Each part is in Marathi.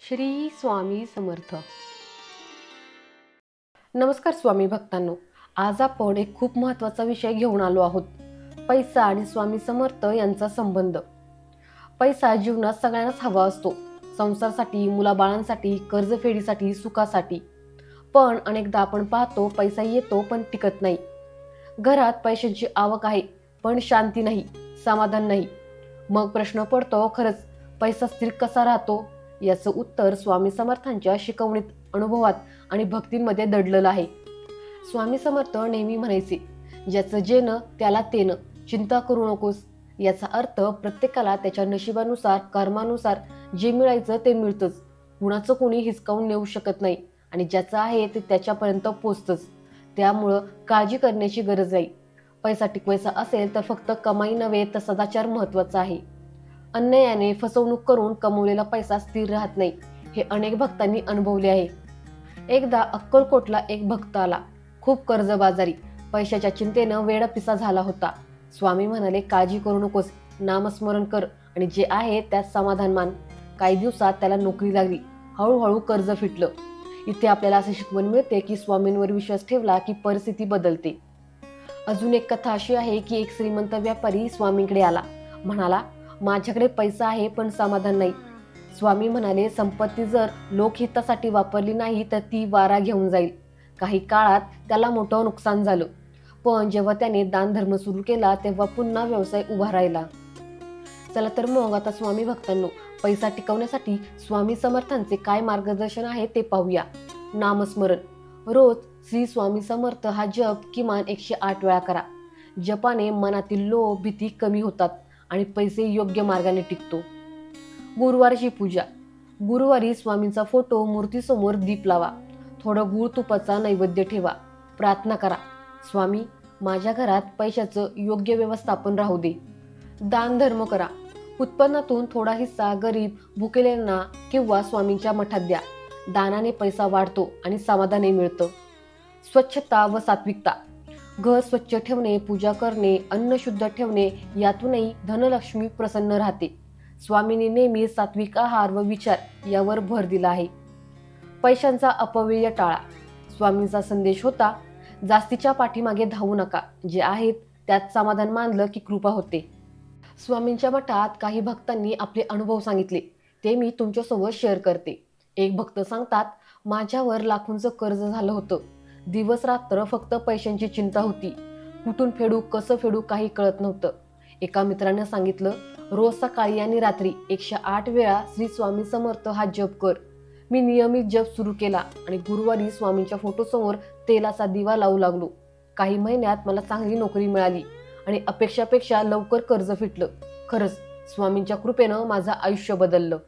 श्री स्वामी समर्थ. नमस्कार स्वामी भक्तांनो. आज आपण एक खूप महत्त्वाचा विषय घेऊन आलो आहोत. पैसा आणि स्वामी समर्थ यांचा संबंध. पैसा जीवनात सगळ्यांनाच हवा असतो. संसारासाठी मुलाबाळांसाठी कर्जफेडीसाठी सुखासाठी. पण अनेकदा आपण पाहतो पैसा येतो पण टिकत नाही. घरात पैशांची आवक आहे पण शांती नाही समाधान नाही. मग प्रश्न पडतो खरंच पैसा स्थिर कसा राहतो? याचं उत्तर स्वामी समर्थांच्या शिकवणीत अनुभवात आणि भक्तींमध्ये दडलेलं आहे. स्वामी समर्थ नेहमी म्हणायचे ज्याचं जेनं त्याला तेनं चिंता करू नकोस. याचा अर्थ प्रत्येकाला त्याच्या नशिबानुसार कर्मानुसार जे मिळायचं ते मिळतंच. कुणाचं कुणी हिसकावून नेऊ शकत नाही आणि ज्याचं आहे ते त्याच्यापर्यंत पोचतंच त्यामुळं काळजी करण्याची गरज नाही. पैसा टिकवायचा असेल तर फक्त कमाई नव्हे तर सदाचार महत्त्वाचा आहे. अन्यायाने फसवणूक करून कमवलेला पैसा स्थिर राहत नाही हे अनेक भक्तांनी अनुभवले आहे. एकदा अक्कलकोटला एक भक्त आला खूप कर्जबाजारी पैशाच्या चिंतेनं वेडा पिसा झाला होता. स्वामी म्हणाले काळजी करू नकोस नामस्मरण कर आणि जे आहे त्यात समाधान मान. काही दिवसात त्याला नोकरी लागली हळूहळू कर्ज फिटलं. इथे आपल्याला असे शिकवण मिळते की स्वामींवर विश्वास ठेवला की परिस्थिती बदलते. अजून एक कथा अशी आहे की एक श्रीमंत व्यापारी स्वामींकडे आला म्हणाला माझ्याकडे पैसा आहे पण समाधान नाही. स्वामी म्हणाले संपत्ती जर लोकहितासाठी वापरली नाही तर ती वारा घेऊन जाईल. काही काळात त्याला मोठं नुकसान झालं. पण जेव्हा त्याने दानधर्म सुरू केला तेव्हा पुन्हा व्यवसाय उभा राहिला. चला तर मग आता स्वामी भक्तांनो पैसा टिकवण्यासाठी स्वामी समर्थांचे काय मार्गदर्शन आहे ते पाहूया. नामस्मरण. रोज श्री स्वामी समर्थ हा जप किमान एकशे आठ वेळा करा. जपाने मनातील लोभ भीती कमी होतात. आणि पैसे योग्य मार्गाने टिकतो. गुरुवारची पूजा. गुरुवारी स्वामींचा फोटो मूर्तीसमोर दीप लावा. थोडं गुळ तुपाचा नैवेद्य ठेवा. प्रार्थना करा. स्वामी माझ्या घरात पैशाचं योग्य व्यवस्थापन राहू दे. दान धर्म करा. उत्पन्नातून थोडा हिस्सा गरीब भुकेल्यांना किंवा स्वामींच्या मठात द्या. दानाने पैसा वाढतो आणि समाधानही मिळतं. स्वच्छता व सात्विकता. घर स्वच्छ ठेवणे पूजा करणे अन्न शुद्ध ठेवणे यातूनही धनलक्ष्मी प्रसन्न राहते. स्वामींनी नेहमी सात्विक आहार व विचार यावर भर दिला आहे. पैशांचा अपव्यय टाळा. स्वामींचा संदेश होता जास्तीच्या पाठीमागे धावू नका. जे आहेत त्यात समाधान मानलं की कृपा होते. स्वामींच्या मठात काही भक्तांनी आपले अनुभव सांगितले. ते मी तुमच्यासोबत शेअर करते. एक भक्त सांगतात माझ्यावर लाखोंचं कर्ज झालं होतं. दिवस रात्र फक्त पैशांची चिंता होती. कुठून फेडू कसं फेडू काही कळत नव्हतं. एका मित्रानं सांगितलं रोज सकाळी आणि रात्री एकशे आठ वेळा श्री स्वामी समर्थ हा जप कर. मी नियमित जप सुरू केला आणि गुरुवारी स्वामींच्या फोटोसमोर तेलाचा दिवा लावू लागलो. काही महिन्यात मला चांगली नोकरी मिळाली आणि अपेक्षापेक्षा लवकर कर्ज फिटलं. खरंच स्वामींच्या कृपेनं माझं आयुष्य बदललं.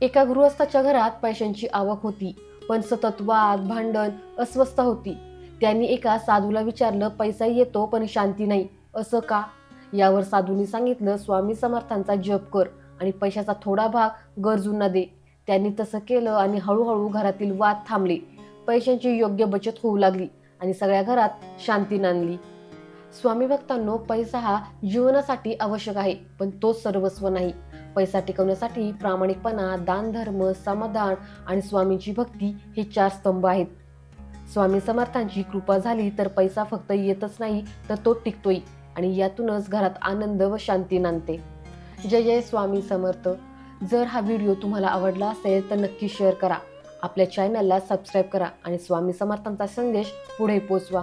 एका गृहस्थाच्या घरात पैशांची आवक होती. पण सतत वाद भांडण अस्वस्थ होती. त्यांनी एका साधूला विचारलं पैसा येतो पण शांती नाही. असं का? यावर साधूंनी सांगितलं स्वामी समर्थांचा जप कर आणि पैशाचा थोडा भाग गरजूंना दे. त्यांनी तसं केलं आणि हळूहळू घरातील वाद थांबले. पैशांची योग्य बचत होऊ लागली आणि सगळ्या घरात शांती नांदली. स्वामी भक्तांनो पैसा हा जीवनासाठी आवश्यक आहे पण तो सर्वस्व नाही. पैसा टिकवण्यासाठी प्रामाणिकपणा दानधर्म समाधान आणि स्वामींची भक्ती हे चार स्तंभ आहेत. स्वामी समर्थांची कृपा झाली तर पैसा फक्त येतच नाही तर तो टिकतोय आणि यातूनच घरात आनंद व शांती नांदते. जय जय स्वामी समर्थ. जर हा व्हिडिओ तुम्हाला आवडला असेल तर नक्की शेअर करा. आपल्या चॅनलला सबस्क्राईब करा आणि स्वामी समर्थांचा संदेश पुढे पोचवा.